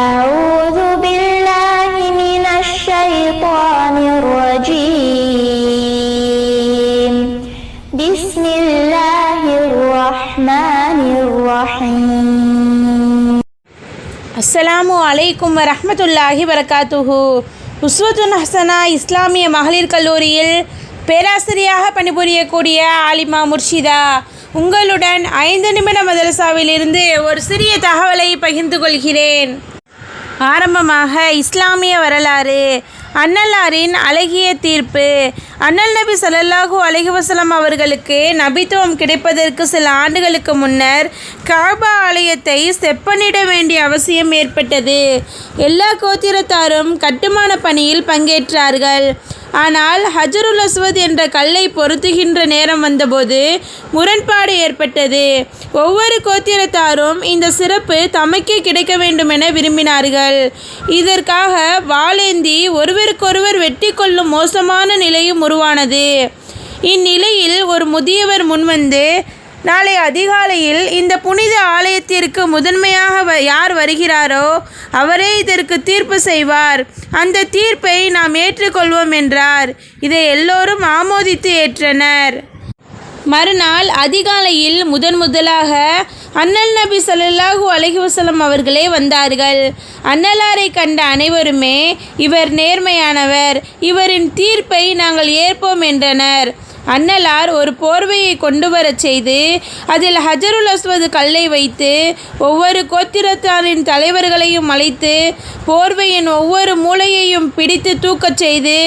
أعوذ بالله من الشيطان الرجيم بسم الله الرحمن الرحيم அஸ்ஸலாமு அலைக்கும் வரஹ்மத்துல்லாஹி வரகாத்துஹு உஸ்வத்துன் ஹசனா இஸ்லாமிய மகளிர் கல்லூரியில் பேராசிரியாக பணிபுரியக்கூடிய ஆலிமா முர்ஷிதா உங்களுடன் ஐந்து நிமிட மதரசாவிலிருந்து ஒரு சிறிய தகவலை பகிர்ந்து கொள்கிறேன் ஆரம்பமாக இஸ்லாமிய வரலாறு அன்னலாரின் அழகிய தீர்ப்பு. அண்ணல் நபி ஸல்லல்லாஹு அலைஹி அவர்களுக்கு நபித்துவம் கிடைப்பதற்கு சில ஆண்டுகளுக்கு முன்னர் காபா ஆலயத்தை செப்பனிட வேண்டிய அவசியம் ஏற்பட்டது. எல்லா கோத்திரத்தாரும் கட்டுமான பணியில் பங்கேற்றார்கள். ஆனால் ஹஜருல் அஸ்வத் என்ற கல்லை பொருத்துகின்ற நேரம் வந்தபோது முரண்பாடு ஏற்பட்டது. ஒவ்வொரு கோத்திரத்தாரும் இந்த சிறப்பு தமக்கே கிடைக்க வேண்டும் என விரும்பினார்கள். இதற்காக வாளேந்தி ஒருவருக்கொருவர் வெட்டி கொள்ளும் மோசமான நிலையும் உருவானது. இந்நிலையில் ஒரு முதியவர் முன்வந்து நாளை அதிகாலையில் இந்த புனித ஆலயத்திற்கு முதன்மையாக வ- யார் வருகிறாரோ அவரே இதற்கு தீர்ப்பு செய்வார். அந்த தீர்ப்பை நாம் ஏற்றுக்கொள்வோம் என்றார். இதை எல்லோரும் ஆமோதித்து ஏற்றனர். மறுநாள் அதிகாலையில் முதன் முதலாக அண்ணல் நபி சல்லாஹூ அலைஹி அவர்களே வந்தார்கள். அன்னலாரை கண்ட அனைவருமே இவர் நேர்மையானவர் இவரின் தீர்ப்பை நாங்கள் ஏற்போம் என்றனர். அன்னலார் ஒரு போர்வையை கொண்டு வரச் செய்து அதில் ஹஜருல் அஸ்வது கல்லை வைத்து ஒவ்வொரு கோத்திரத்தாரின் தலைவர்களையும் அழைத்து போர்வையின் ஒவ்வொரு மூலையையும் பிடித்து தூக்கச் செய்து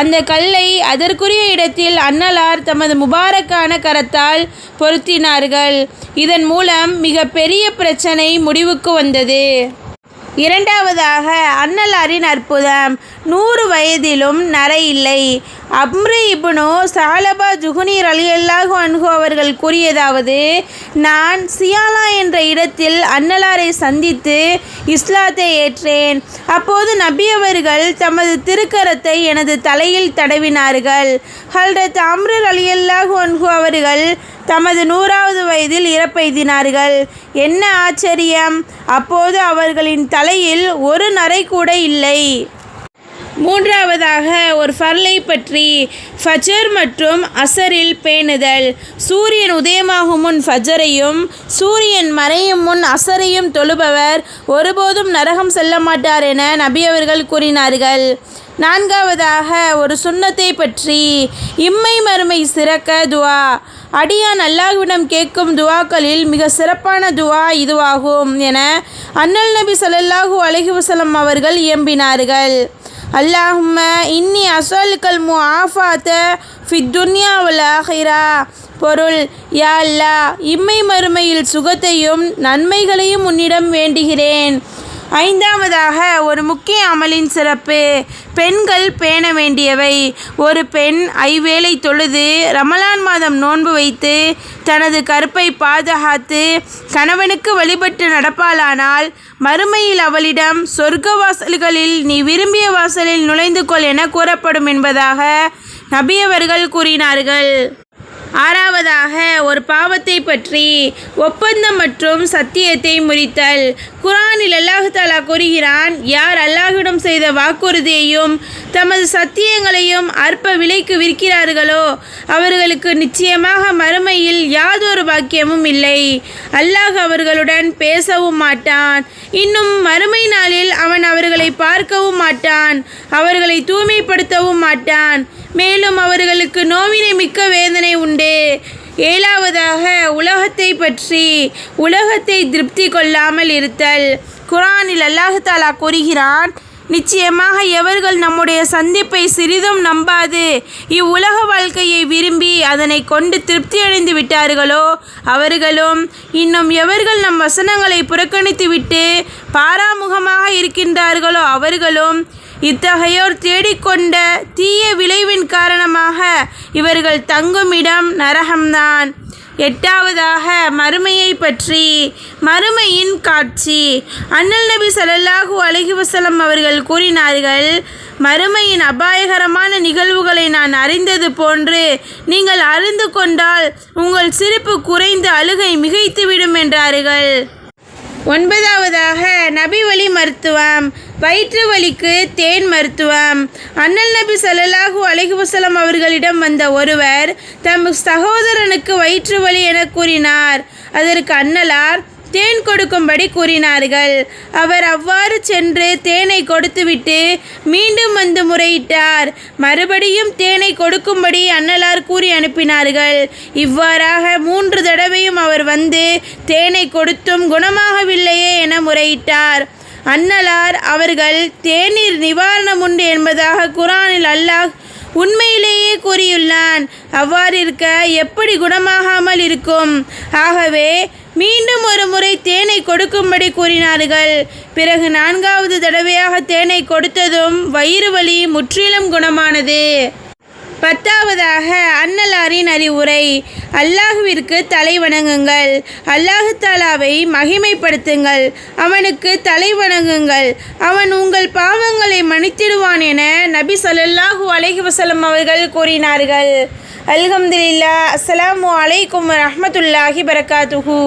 அந்த கல்லை அதற்குரிய இடத்தில் அன்னலார் தமது முபாரக்கான கரத்தால் பொருத்தினார்கள். இதன் மூலம் மிக பெரிய பிரச்சனை முடிவுக்கு வந்தது. இரண்டாவதாக அன்னலாரின் அற்புதம். நூறு வயதிலும் நரை இல்லை அம்ரு இப்னு சாலபா ஜுகுனீர் அலியல்லாஹு அன்ஹு அவர்கள் கூறியதாவது நான் சியாலா என்ற இடத்தில் அன்னலாரை சந்தித்து இஸ்லாத்தை ஏற்றேன். அப்போது நபி அவர்கள் தமது திருக்கரத்தை எனது தலையில் தடவினார்கள். ஹல்ரத் அம்ரு அலியல்லாஹு அன்ஹு அவர்கள் தமது நூறாவது வயதில் இறப்பெய்தினார்கள். என்ன ஆச்சரியம்? அப்போது அவர்களின் தலையில் ஒரு நரை கூட இல்லை. மூன்றாவதாக ஒரு ஃபர்லை பற்றி ஃபஜர் மற்றும் அசரில் பேணுதல். சூரியன் உதயமாகும் முன் ஃபஜரையும் சூரியன் மறையும் முன் அசரையும் தொழுபவர். ஒருபோதும் நரகம் செல்ல மாட்டார் என நபி அவர்கள் கூறினார்கள். நான்காவதாக ஒரு சுண்ணத்தை பற்றி இம்மை மறுமை சிறக்க துவா. அடியான் அல்லாஹ்விடம் கேட்கும் துவாக்களில் மிக சிறப்பான துவா இதுவாகும் என அண்ணல் நபி ஸல்லல்லாஹு அலஹி வசலம் அவர்கள் இயம்பினார்கள். அல்லாஹும்ம இன்னி அசலுக்கல் மு ஆஃபாத்த ஃபித் வல் ஆஹிரா. பொருள் யா அல்லாஹ் இம்மை மறுமையில் சுகத்தையும் நன்மைகளையும் உன்னிடம் வேண்டுகிறேன். ஐந்தாவதாக ஒரு முக்கிய அமலின் சிறப்பு பெண்கள் பேண வேண்டியவை. ஒரு பெண் ஐவேளை தொழுது ரமலான் மாதம் நோன்பு வைத்து தனது கற்பை பாதுகாத்து கணவனுக்கு வழிபட்டு நடப்பாளானால் மறுமையில் அவளிடம் சொர்க்க வாசல்களில் நீ விரும்பிய வாசலில் நுழைந்து கொள் என கூறப்படும் என்பதாக நபியவர்கள் கூறினார்கள். ஆறாவதாக ஒரு பாவத்தை பற்றி ஒப்பந்தம் மற்றும் சத்தியத்தை முறித்தல். குரானில் அல்லாஹு தாலா கூறுகிறான் யார் அல்லாஹிடம் செய்த வாக்குறுதியையும் தமது சத்தியங்களையும் அற்ப விலைக்கு விற்கிறார்களோ அவர்களுக்கு நிச்சயமாக மறுமையில் யாதொரு பாக்கியமும் இல்லை. அல்லாஹ் அவர்களுடன் பேசவும் மாட்டான். இன்னும் மறுமை நாளில் அவன் அவர்களை பார்க்கவும் மாட்டான். அவர்களை தூய்மைப்படுத்தவும் மாட்டான். மேலும் அவர்களுக்கு நோவினை மிக்க வேதனை உண்டு. ஏழாவதாக உலகத்தை பற்றி உலகத்தை திருப்தி கொள்ளாமல் இருத்தல். குரானில் அல்லாஹாலா கூறுகிறான் நிச்சயமாக எவர்கள் நம்முடைய சந்திப்பை சிறிதும் நம்பாது இவ்வுலக வாழ்க்கையை விரும்பி அதனை கொண்டு திருப்தி அடைந்து விட்டார்களோ? அவர்களும் இன்னும் எவர்கள் நம் வசனங்களை புறக்கணித்துவிட்டு பாராமுகமாக இருக்கின்றார்களோ? அவர்களும் இத்தகையோர் தேடிக்கொண்ட தீய விளைவின் காரணமாக இவர்கள் தங்கும் இடம் நரகம்தான். எட்டாவதாக மறுமையை பற்றி மறுமையின் காட்சி. அண்ணல் நபி சலல்லாஹு அலைஹி அவர்கள் கூறினார்கள் மறுமையின் அபாயகரமான நிகழ்வுகளை நான் அறிந்தது போன்று நீங்கள் அறிந்து கொண்டால் உங்கள் சிரிப்பு குறைந்து அழுகை மிகைத்துவிடும் என்றார்கள். ஒன்பதாவதாக நபி வழி மருத்துவம். வயிற்று வலிக்கு தேன் மருத்துவம். அண்ணல் நபி ஸல்லல்லாஹு அலிகுவசலம் அவர்களிடம் வந்த ஒருவர் தம் சகோதரனுக்கு வயிற்று வலி என கூறினார். அதற்கு அன்னலார் தேன் கொடுக்கும்படி கூறினார்கள். அவர் அவ்வாறு சென்று தேனை கொடுத்துவிட்டு மீண்டும் வந்து முறையிட்டார். மறுபடியும் தேனை கொடுக்கும்படி அன்னலார் கூறி அனுப்பினார்கள். இவ்வாறாக மூன்று தடவையும் அவர் வந்து தேனை கொடுத்தும் குணமாகவில்லையே என முறையிட்டார். அன்னலார் அவர்கள் தேநீர் நிவாரணம் உண்டு என்பதாக குரானில் அல்லாஹ் உண்மையிலேயே கூறியுள்ளான். அவ்வாறு இருக்க எப்படி குணமாகாமல் இருக்கும்? ஆகவே மீண்டும் ஒரு முறை தேனை கொடுக்கும்படி கூறினார்கள். பிறகு நான்காவது தடவையாக தேனை கொடுத்ததும் வயிறு வலி முற்றிலும் குணமானது. பத்தாவதாக அன்னலாரின் அறிவுரை அல்லாஹுவிற்கு தலை வணங்குங்கள். அல்லாஹு தாலாவை மகிமைப்படுத்துங்கள். அவனுக்கு தலை வணங்குங்கள். அவன் உங்கள் பாவங்களை மன்னித்திடுவான் என நபி சொல்லல்லாஹு அலஹி வசலம் அவர்கள் கூறினார்கள். அல்ஹம்துலில்லாஹ். அஸ்லாம் அலைக்கும் ரஹமத்துல்லாஹி பரகாத்துஹூ